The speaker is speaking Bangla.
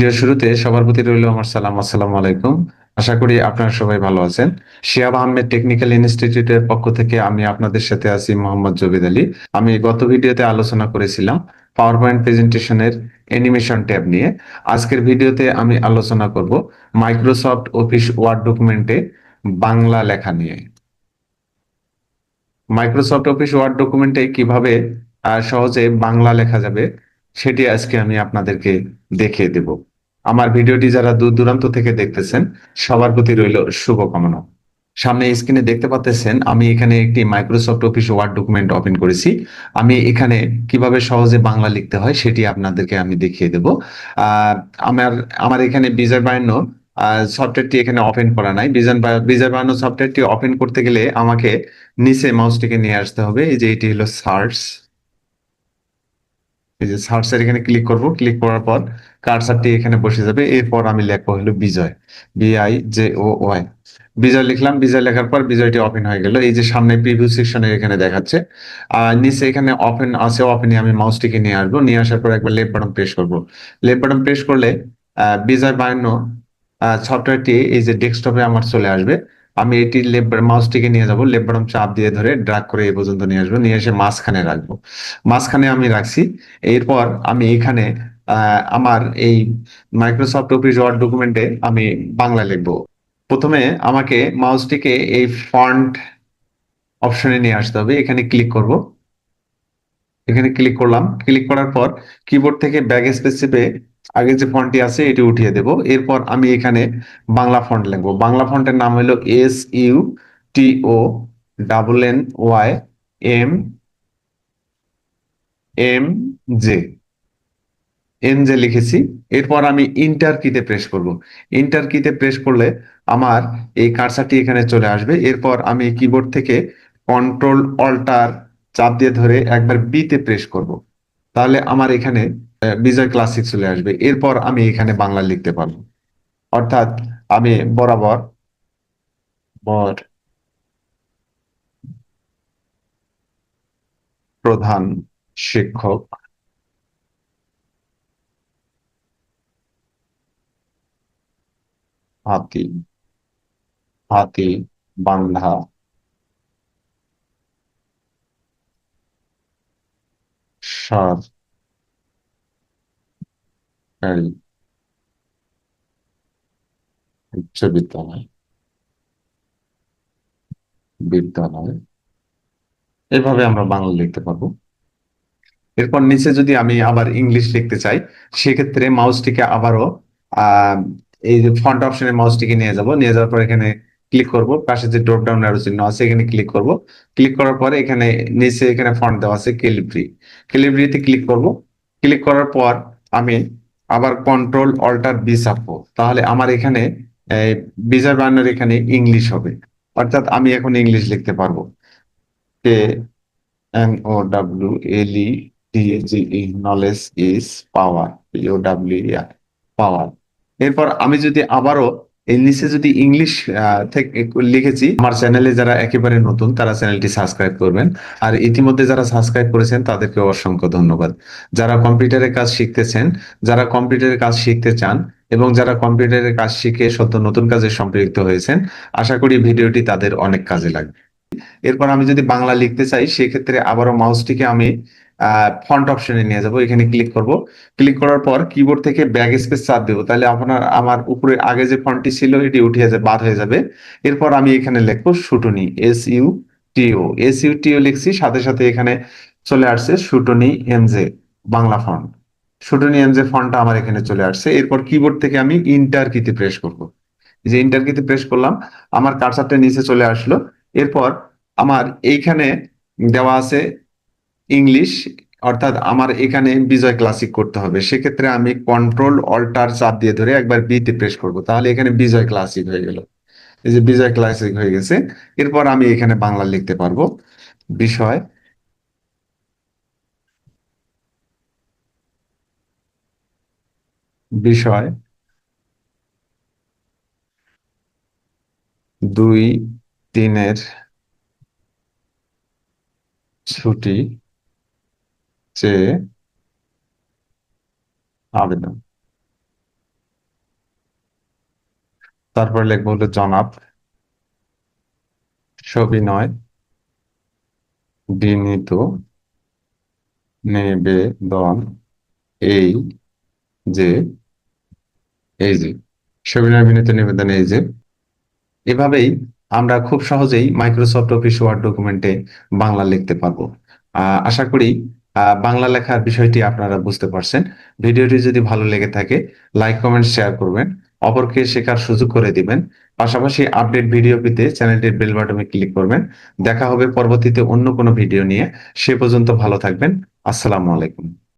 ভিডিওর শুরুতে সবার প্রতি রইল আমার সালাম। আসসালামু আলাইকুম। আশা করি আপনারা সবাই ভালো আছেন। শিয়াব আহমেদ টেকনিক্যাল ইনস্টিটিউটের পক্ষ থেকে আমি আপনাদের সাথে আছি মোহাম্মদ জবিদ আলী। আমি গত ভিডিওতে আলোচনা করেছিলাম পাওয়ার পয়েন্ট প্রেজেন্টেশনের অ্যানিমেশন ট্যাব নিয়ে। আজকের ভিডিওতে আমি আলোচনা করব মাইক্রোসফট অফিস ওয়ার্ড ডকুমেন্টে বাংলা লেখা নিয়ে। মাইক্রোসফট অফিস ওয়ার্ড ডকুমেন্টে কীভাবে সহজে বাংলা লেখা যাবে, সেটি আজকে আমি আপনাদেরকে দেখিয়ে দেব। আমার ভিডিওটি যারা দূর দূরান্ত থেকে দেখতেছেন, সবার প্রতি রইল শুভকামনা। সামনে স্ক্রিনে দেখতে পাচ্ছেন আমি এখানে একটি Microsoft Office Word document open করেছি। আমি এখানে কীভাবে সহজে বাংলা লিখতে হয় সেটি আপনাদেরকে আমি দেখিয়ে দেব। আমার আমার এখানে বিজয় বায়ান্ন সফটওয়্যারটি এখানে ওপেন করা নাই। বিজয় বায়ান্ন সফটওয়্যারটি ওপেন করতে গেলে আমাকে নিচে মাউসটিকে নিয়ে আসতে হবে। এই যে এটি হলো সার্চ এই যে সার্চের এখানে ক্লিক করব। ক্লিক করার পর কার্সারটি এখানে বসে যাবে। এরপর আমি লিখব হলো বিজয়। বিআই জে ও ওয়াই বিজয় লিখলাম। বিজয় লেখার পর বিজয়টি ওপেন হয়ে গেল। এই যে সামনে প্রিভিউ সেকশনে এখানে দেখাচ্ছে। আর নিচে এখানে ওপেন আছে। ওপেনে আমি মাউসটিকে নিয়ে আসব। নিয়ে আসার পর একবার লেফট বাটন প্রেস করব। লেফট বাটন প্রেস করলে বিজয় বায়ান্ন সফটওয়্যারটি এই যে ডেস্কটপে আমার চলে আসবে। আমি এটি লেফট মাউসটিকে নিয়ে যাব। লেফট চাপ দিয়ে ধরে ড্রাগ করে এই পর্যন্ত নিয়ে আসব। নিয়ে এসে মাঝখানে রাখব। মাঝখানে আমি রাখছি। এরপর আমি এখানে আমার এই মাইক্রোসফট অফিস ওয়ার্ড ডকুমেন্টে আমি বাংলা লিখব। প্রথমে আমাকে মাউসটিকে এই ফন্ট অপশনে নিয়ে আসতে হবে। এখানে ক্লিক করব। এখানে ক্লিক করলাম। ক্লিক করার পর কিবোর্ড থেকে ব্যাক স্পেসিপে আগে যে ফন্টটি আছে, এটি উঠিয়ে দেব। এরপর আমি এখানে বাংলা ফন্ট লিখব। বাংলা ফন্টের নাম হলো S U T O double N Y M M J M J লিখেছি। এরপর আমি ইন্টার কিতে প্রেস করব। ইন্টার কিতে প্রেস করলে আমার এই কার্সারটি এখানে চলে আসবে। এরপর আমি কিবোর্ড থেকে কন্ট্রোল অল্টার চাপ দিয়ে ধরে একবার বি তে প্রেস করব। তাহলে আমার এখানে বিজয় ক্লাসিক চলে আসবে। এরপর আমি এখানে বাংলা লিখতে পারব। অর্থাৎ আমি বরাবর বর প্রধান শিক্ষক হাতি হাতি বান্ধা সরকারি উচ্চ বিদ্যালয় বিদ্যালয় এভাবে আমরা বাংলা লিখতে পারব এরপর নিচে যদি আমি আবার ইংলিশ লিখতে চাই সেক্ষেত্রে মাউসটিকে আবারও এই যে ফন্ট অপশনে মাউসটিকে নিয়ে যাব নিয়ে যাওয়ার পর এখানে ক্লিক করব পাশে যে ড্রপ ডাউন অ্যারো চিহ্ন আছে এখানে ক্লিক করব ক্লিক করার পরে এখানে নিচে এখানে ফন্ট দেওয়া আছে ক্যালিব্রি ক্যালিব্রিতে ক্লিক করব ক্লিক করার পর আমি আবার কন্ট্রোল অল্টার বি চাপবো তাহলে আমার এখানে বিজয় বায়ান্নর এখানে ইংলিশ হবে। অর্থাৎ আমি এখন ইংলিশ লিখতে পারব। K N O W L E knowledge is power U W power এরপর আমি যদি আবারও নিচে যদি ইংলিশ লিখেছি, আমার চ্যানেলে যারা একেবারে নতুন, তারা চ্যানেলটি সাবস্ক্রাইব করবেন। আর ইতিমধ্যে যারা সাবস্ক্রাইব করেছেন তাদেরকে অসংখ্য ধন্যবাদ। যারা কম্পিউটারের কাজ শিখতেছেন, যারা কম্পিউটারের কাজ শিখতে চান, এবং যারা কম্পিউটারের কাজ শিখে সদ্য নতুন কাজে সম্পৃক্ত হয়েছেন, আশা করি ভিডিওটি তাদের অনেক কাজে লাগবে। এরপর আমি যদি বাংলা লিখতে চাই, সেক্ষেত্রে আবারও মাউসটিকে আমি ফন্ট অপশনে নিয়ে যাব, এখানে ক্লিক করব। ক্লিক করার পর কিবোর্ড থেকে ব্যাক স্পেস চাপ দেবো। তাহলে আপনার, আমার উপরে আগে যে ফন্টটি ছিল, এটি উঠে যাবে, বাদ হয়ে যাবে। এরপর আমি এখানে লিখব Sutonny S U T O S U T O লিখছি, সাথে সাথে এখানে চলে আসছে শুটনি এমজে বাংলা ফন্ট শুটনি এমজে ফন্টটা আমার এখানে চলে আসছে। এরপর কিবোর্ড থেকে আমি ইন্টার কিতে প্রেস করব। যে ইন্টার কিতে প্রেস করলাম, আমার কার্সারটা নিচে চলে আসলো। এরপর আমার এইখানে দেওয়া আছে ইংলিশ অর্থাৎ আমার এখানে বিজয় ক্লাসিক করতে হবে। সেক্ষেত্রে আমি কন্ট্রোল অল্টার চাপ দিয়ে ধরে একবার বি তে প্রেস করব। তাহলে এখানে বিজয় ক্লাসিক হয়ে গেল। এই যে বিজয় ক্লাসিক হয়ে গেছে। এরপর আমি এখানে বাংলা লিখতে পারব। বিষয় বিষয় দুই তিনের ছুটি চেয়ে আবেদন। তারপর লিখব হলো জনাব, সবিনয়, বিনীত, নিবেদন, এই যে এই যে, সবিনয়, বিনীত, নিবেদন, এই যে। এভাবেই আমরা খুব সহজেই মাইক্রোসফট অফিস ওয়ার্ড ডকুমেন্টে বাংলা লিখতে পারব। আশা করি বাংলা লেখার বিষয়টি আপনারা বুঝতে পারছেন। ভিডিওটি যদি ভালো লেগে থাকে লাইক কমেন্ট শেয়ার করবেন। অপরকে শেখার সুযোগ করে দিবেন। পাশাপাশি আপডেট ভিডিও পেতে চ্যানেলটির বেল বাটনে ক্লিক করবেন। দেখা হবে পরবর্তীতে অন্য কোনো ভিডিও নিয়ে। সে পর্যন্ত ভালো থাকবেন। আসসালামু আলাইকুম।